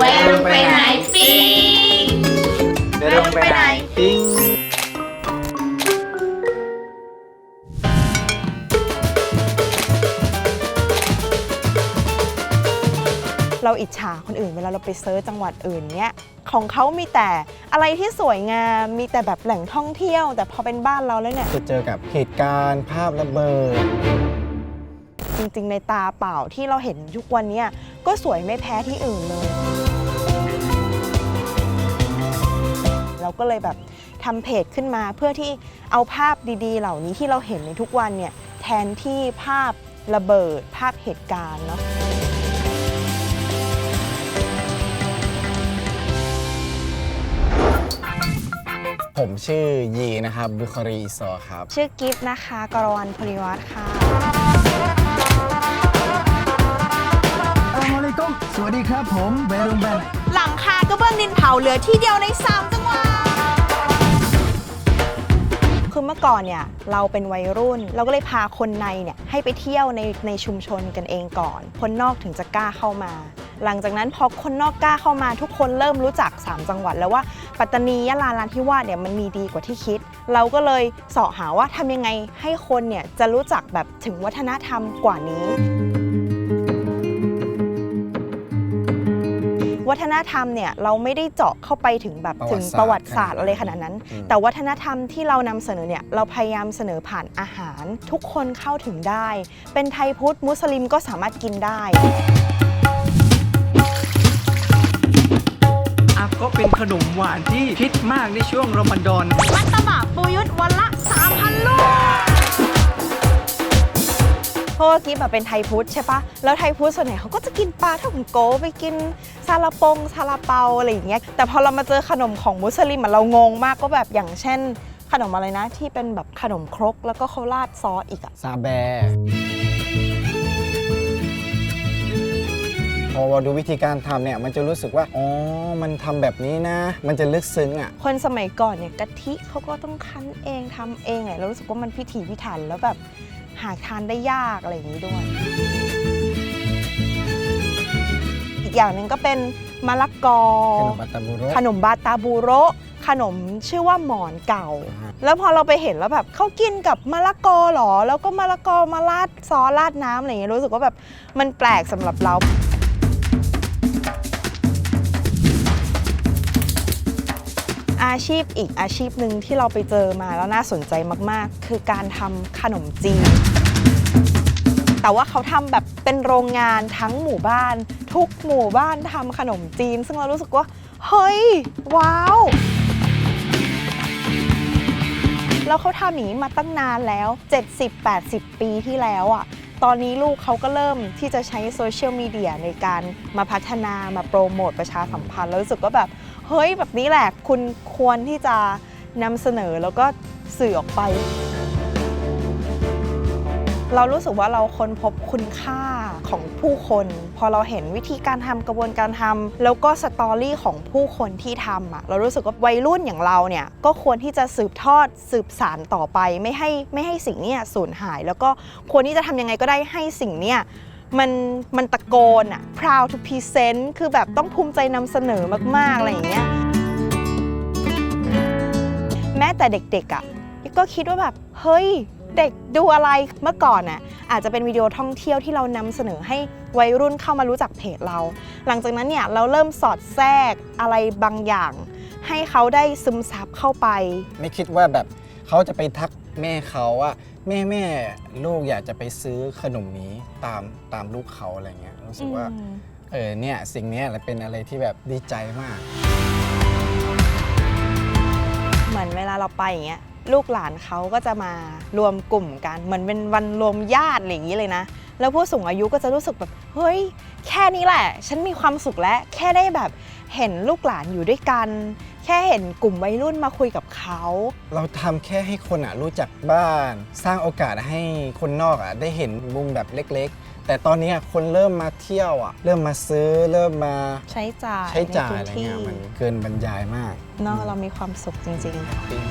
วัยรุ่นไปไหนปิ้งเดินไปไหนปิ้งเราอิจฉาคนอื่นเวลาเราไปเซิร์ชจังหวัดอื่นเนี้ยของเขามีแต่อะไรที่สวยงามมีแต่แบบแหล่งท่องเที่ยว แต่พอเป็นบ้านเราแล้วเนี่ยจะเจอกับเหตุการณ์ภาพระเบิดจริงๆ ในตาเปล่าที่เราเห็นทุกวันเนี้ยก็สวยไม่แพ้ที่อื่นเลย เราก็เลยแบบทำเพจขึ้นมาเพื่อที่เอาภาพดีๆ เหล่านี้ที่เราเห็นในทุกวันเนี่ยแทนที่ภาพระเบิดภาพเหตุการณ์เนาะผมชื่อยีนะครับบุคารีอิซอครับ ชื่อกิฟต์นะคะกรวรรณพลิวัฒน์ค่ะ อัสลามุอะลัยกุมสวัสดีครับผมเบรุงแบน หลังคากระเบื้องดินเผาเหลือที่เดียวใน 3 จังหวัด คือเมื่อก่อนเนี่ยเราเป็นวัยรุ่น เราก็เลยพาคนในเนี่ยให้ไปเที่ยวในในชุมชนกันเองก่อน คนนอกถึงจะกล้าเข้ามา หลังจากนั้นพอคนนอกกล้าเข้ามาทุกคนเริ่มรู้จัก 3 จังหวัดแล้วว่าปัตตานียะลาลานที่ว่าสเนี่ยมันมีดีกว่าที่คิด เราก็เลยเสาะหาว่าทำยังไงให้คนเนี่ยจะรู้จักแบบถึงวัฒนธรรมกว่านี้ วัฒนธรรมเนี่ยเราไม่ได้เจาะเข้าไปถึงแบบประวัถึติงศาสตร์ประวัติศาสตร์อะไรขนาดนั้นอืมแต่วัฒนธรรมที่เรานำเสนอเนี่ยเราพยายามเสนอผ่านอาหาร ทุกคนเข้าถึงได้ เป็นไทยพุทธมุสลิมก็สามารถกินได้อะก็เป็นขนมหวานที่ฮิตมากในช่วงรอมฎอนมัตตบะปูยุทธวันละ 3,000 ลูก เพราะว่ากิฟแบบเป็นไทยพุทธใช่ปะแล้วไทยพุทธส่วนใหญ่เขาก็จะกินปลาท่องโกไปกินซาลาปงซาลาเปาอะไรอย่างเงี้ยแต่พอเรามาเจอขนมของมุสลิมอะเรางงมากก็แบบอย่างเช่น ขนมอะไรนะ ที่เป็นแบบขนมครกแล้วก็เขาราดซอสอีกอะซาแบพอเราดูวิธีการทำเนี่ยมันจะรู้สึกว่า อ๋อ มันทำแบบนี้นะ มันจะลึกซึ้งอะ คนสมัยก่อนเนี่ยกะทิเขาก็ต้องคั้นเองทำเองเนี่ยเรารู้สึกว่ามันพิถีพิถันแล้วแบบ หาทานได้ยากอะไรอย่างนี้ด้วย อีกอย่างหนึ่งก็เป็นมะละกอ ขนมบัตตาบุโรขนมบาตาบูโระขนมชื่อว่าหมอนเก่าอ่าฮะแล้วพอเราไปเห็นแล้วแบบเขากินกับมะละกอเหรอ แล้วก็มะละกอมาราดซอสราดน้ำอะไรอย่างเงี้ยรู้สึกว่าแบบมันแปลกสำหรับเรา อาชีพอีกอาชีพหนึ่งที่เราไปเจอมาแล้วน่าสนใจมากๆ คือการทำขนมจีน แต่ว่าเขาทำแบบเป็นโรงงานทั้งหมู่บ้าน ทุกหมู่บ้านทำขนมจีน ซึ่งเรารู้สึกว่า เฮ้ย ว้าว แล้วเขาทำอย่างนี้มาตั้งนานแล้ว 70-80 ปีที่แล้วอะ่ะตอนนี้ลูกเขาก็เริ่มที่จะใช้โซเชียลมีเดียในการมาพัฒนามาโปรโมทประชาสัมพันธ์ แล้วรู้สึกว่าแบบ เฮ้ยแบบนี้แหละคุณควรที่จะนำเสนอแล้วก็สื่อออกไป เรารู้สึกว่าเราค้นพบคุณค่าของผู้คน พอเราเห็นวิธีการทำกระบวนการทำแล้วก็สตอรี่ของผู้คนที่ทำอะเรารู้สึกว่าวัยรุ่นอย่างเราเนี่ยก็ควรที่จะสืบทอดสืบสารต่อไป ไม่ให้ไม่ให้สิ่งเนี้ยสูญหาย แล้วก็ควรที่จะทำยังไงก็ได้ให้สิ่งเนี้ย มันมันตะโกนอะ proud to present คือแบบต้องภูมิใจนำเสนอมาก ๆ อะไรอย่างเงี้ย แม้แต่เด็ก ๆอะ่ะก็คิดว่าแบบ เฮ้ย เด็กดูอะไรเมื่อก่อนน่ะอาจจะเป็นวิดีโอท่องเที่ยวที่เรานำเสนอให้วัยรุ่นเข้ามารู้จักเพจเรา หลังจากนั้นเนี่ยเราเริ่มสอดแทรกอะไรบางอย่าง ให้เขาได้ซึมซับเข้าไป ไม่คิดว่าแบบเขาจะไปทัก แม่เขาว่าแม่แม่ลูกอยากจะไปซื้อขนมนี้ตามตามลูกเขาอะไรเงี้ยรู้สึกว่าอืม เออเนี่ยสิ่งเนี้ยเป็นอะไรที่แบบดีใจมาก เหมือนเวลาเราไปอย่างเงี้ยลูกหลานเขาก็จะมารวมกลุ่มกัน เหมือนเป็นวันรวมญาติอะไรอย่างนี้เลยนะ แล้วผู้สูงอายุก็จะรู้สึกแบบเฮ้ย แค่นี้แหละ ฉันมีความสุขแล้วแค่ได้แบบเห็นลูกหลานอยู่ด้วยกัน แค่เห็นกลุ่มวัยรุ่นมาคุยกับ เขา เราทำแค่ให้คนอะรู้จักบ้าน สร้างโอกาสให้คนนอกอะได้เห็นมุมแบบเล็กๆ แต่ตอนนี้อะคนเริ่มมาเที่ยวอะ เริ่มมาซื้อเริ่มมาใช้จ่ายใช้จ่ายในอะไรพื้นที่เงี้ยมันเกินบรรยายมากเนาะเรามีความสุขจริงๆปิ้ง